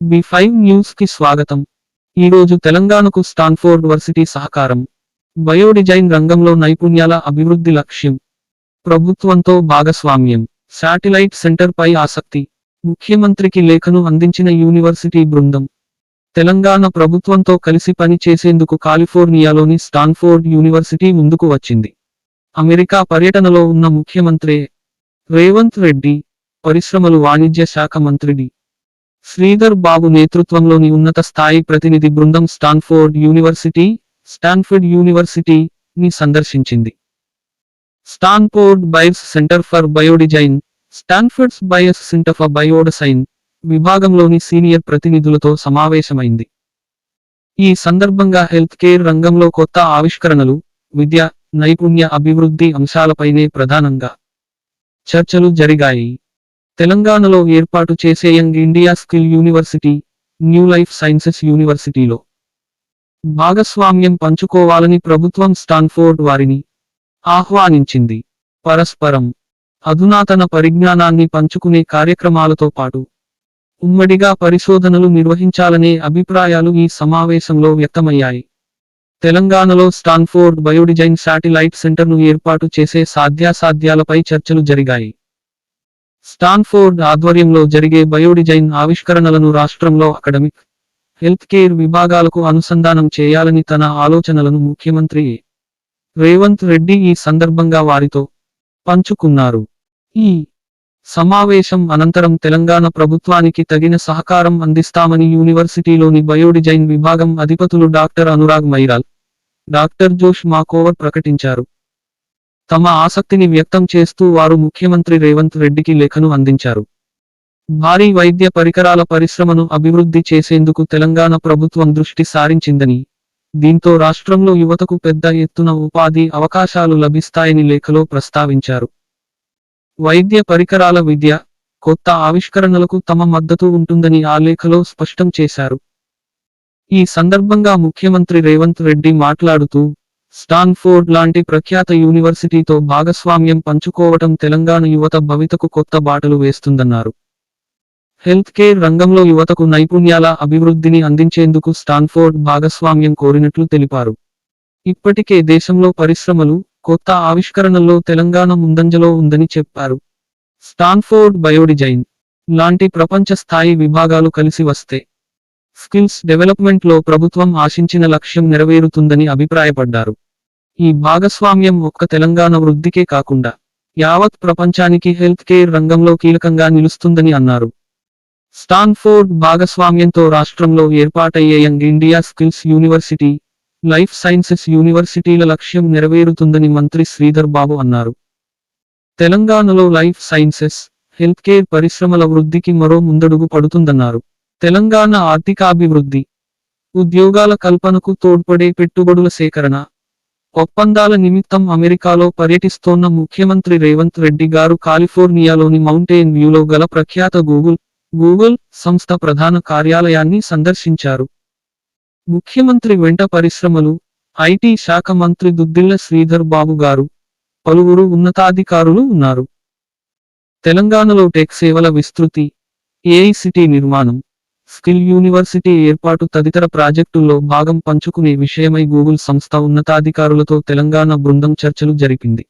B five న్యూస్కి స్వాగతం. ఈరోజు తెలంగాణకు స్టాన్ఫోర్డ్ వర్సిటీ సహకారం. బయోడిజైన్ రంగంలో నైపుణ్యాల అభివృద్ధి లక్ష్యం. ప్రభుత్వంతో భాగస్వామ్యం. శాటిలైట్ సెంటర్ పై ఆసక్తి. ముఖ్యమంత్రికి లేఖను అందించిన యూనివర్సిటీ బృందం. తెలంగాణ ప్రభుత్వంతో కలిసి పని చేసేందుకు కాలిఫోర్నియాలోని స్టాన్ఫోర్డ్ యూనివర్సిటీ ముందుకు వచ్చింది. అమెరికా పర్యటనలో ఉన్న ముఖ్యమంత్రి రేవంత్ రెడ్డి పరిశ్రమలు వాణిజ్య శాఖ మంత్రి డి శ్రీధర్ బాబు నేతృత్వంలోని ఉన్నత స్థాయి ప్రతినిధి బృందం స్టాన్ఫోర్డ్ యూనివర్సిటీ స్టాన్ఫర్డ్ యూనివర్సిటీ ని సందర్శించింది. Stanford Byers centre for biodesign Stanford's Byers centre for biodesign విభాగంలోని senior ప్రతినిధులతో సమావేశమైంది. ఈ సందర్భంగా హెల్త్ కేర్ రంగంలో కొత్త ఆవిష్కరణలు విద్య నైపుణ్య అభివృద్ధి అంశాలపైనే ప్రధానంగా చర్చలు జరిగాయి. తెలంగాణలో ఏర్పాటు చేసే young India skill university new life sciences యూనివర్సిటీలో భాగస్వామ్యం పంచుకోవాలని ప్రభుత్వం స్టాన్ఫోర్డ్ వారిని ఆహ్వానించింది. పరస్పరం అధునాతన పరిజ్ఞానాన్ని పంచుకునే కార్యక్రమాలతో పాటు ఉమ్మడిగా పరిశోధనలు నిర్వహించాలనే అభిప్రాయాలు ఈ సమావేశంలో వ్యక్తమయ్యాయి. తెలంగాణలో స్టాన్ఫోర్డ్ బయోడిజైన్ శాటిలైట్ సెంటర్ను ఏర్పాటు చేసే సాధ్యాసాధ్యాలపై చర్చలు జరిగాయి. స్టాన్ఫోర్డ్ ఆధ్వర్యంలో జరిగే బయోడిజైన్ ఆవిష్కరణలను రాష్ట్రంలో అకడమిక్ హెల్త్ కేర్ విభాగాలకు అనుసంధానం చేయాలని తన ఆలోచనలను ముఖ్యమంత్రి రేవంత్ రెడ్డి ఈ సందర్భంగా వారితో పంచుకున్నారు. ఈ సమావేశం అనంతరం తెలంగాణ ప్రభుత్వానికి తగిన సహకారం అందిస్తామని యూనివర్సిటీలోని బయోడిజైన్ విభాగం అధిపతులు డాక్టర్ అనురాగ్ మైరాల్ డాక్టర్ జోష్ మాకోవర్ ప్రకటించారు. తమ ఆసక్తిని వ్యక్తం చేస్తూ వారు ముఖ్యమంత్రి రేవంత్ రెడ్డికి లేఖను అందించారు. భారీ వైద్య పరికరాల పరిశ్రమను అభివృద్ధి చేసేందుకు తెలంగాణ ప్రభుత్వం దృష్టి సారించిందని దీంతో రాష్ట్రంలో యువతకు పెద్ద ఎత్తున ఉపాధి అవకాశాలు లభిస్తాయని లేఖలో ప్రస్తావించారు. వైద్య పరికరాల విద్య కొత్త ఆవిష్కరణలకు తమ మద్దతు ఉంటుందని ఆ లేఖలో స్పష్టం చేశారు. ఈ సందర్భంగా ముఖ్యమంత్రి రేవంత్ రెడ్డి మాట్లాడుతూ స్టాన్ఫోర్డ్ లాంటి ప్రఖ్యాత యూనివర్సిటీతో భాగస్వామ్యం పంచుకోవటం తెలంగాణ యువత భవితకు కొత్త బాటలు వేస్తుందన్నారు. హెల్త్ కేర్ రంగంలో యువతకు నైపుణ్యాల అభివృద్ధిని అందించేందుకు స్టాన్ఫోర్డ్ భాగస్వామ్యం కోరినట్లు తెలిపారు. ఇప్పటికే దేశంలో పరిశ్రమలు కొత్త ఆవిష్కరణల్లో తెలంగాణ ముందంజలో ఉందని చెప్పారు. స్టాన్ఫోర్డ్ బయోడిజైన్ లాంటి ప్రపంచ స్థాయి విభాగాలు కలిసి వస్తే స్కిల్స్ డెవలప్మెంట్లో ప్రభుత్వం ఆశించిన లక్ష్యం నెరవేరుతుందని అభిప్రాయపడ్డారు. ఈ భాగస్వామ్యం ఒక్క తెలంగాణ వృద్ధికే కాకుండా యావత్ ప్రపంచానికి హెల్త్ కేర్ రంగంలో కీలకంగా నిలుస్తుందని అన్నారు. స్టాన్ఫోర్డ్ భాగస్వామ్యంతో రాష్ట్రంలో ఏర్పాటయ్యే young India skills university life sciences యూనివర్సిటీల లక్ష్యం నెరవేరుతుందని మంత్రి శ్రీధర్ బాబు అన్నారు. తెలంగాణలో లైఫ్ సైన్సెస్ హెల్త్ కేర్ పరిశ్రమల వృద్ధికి మరో ముందడుగు పడుతుందన్నారు. తెలంగాణ ఆర్థికాభివృద్ధి ఉద్యోగాల కల్పనకు తోడ్పడే పెట్టుబడుల సేకరణ ఒప్పందాల నిమిత్తం అమెరికాలో పర్యటిస్తోన్న ముఖ్యమంత్రి రేవంత్ రెడ్డి గారు కాలిఫోర్నియాలోని మౌంటైన్ వ్యూలో గల ప్రఖ్యాత గూగుల్ గూగుల్ సంస్థ ప్రధాన కార్యాలయాన్ని సందర్శించారు. ముఖ్యమంత్రి వెంట పరిశ్రమలు ఐటీ శాఖ మంత్రి దుద్దిల్ల శ్రీధర్ బాబు గారు పలువురు ఉన్నతాధికారులు ఉన్నారు. తెలంగాణలో టెక్ సేవల విస్తృతి ఏఐసిటీ నిర్మాణం స్కిల్ యూనివర్సిటీ ఏర్పాటు తదితర ప్రాజెక్టుల్లో భాగం పంచుకునే విషయమై గూగుల్ సంస్థ ఉన్నతాధికారులతో తెలంగాణ బృందం చర్చలు జరిపింది.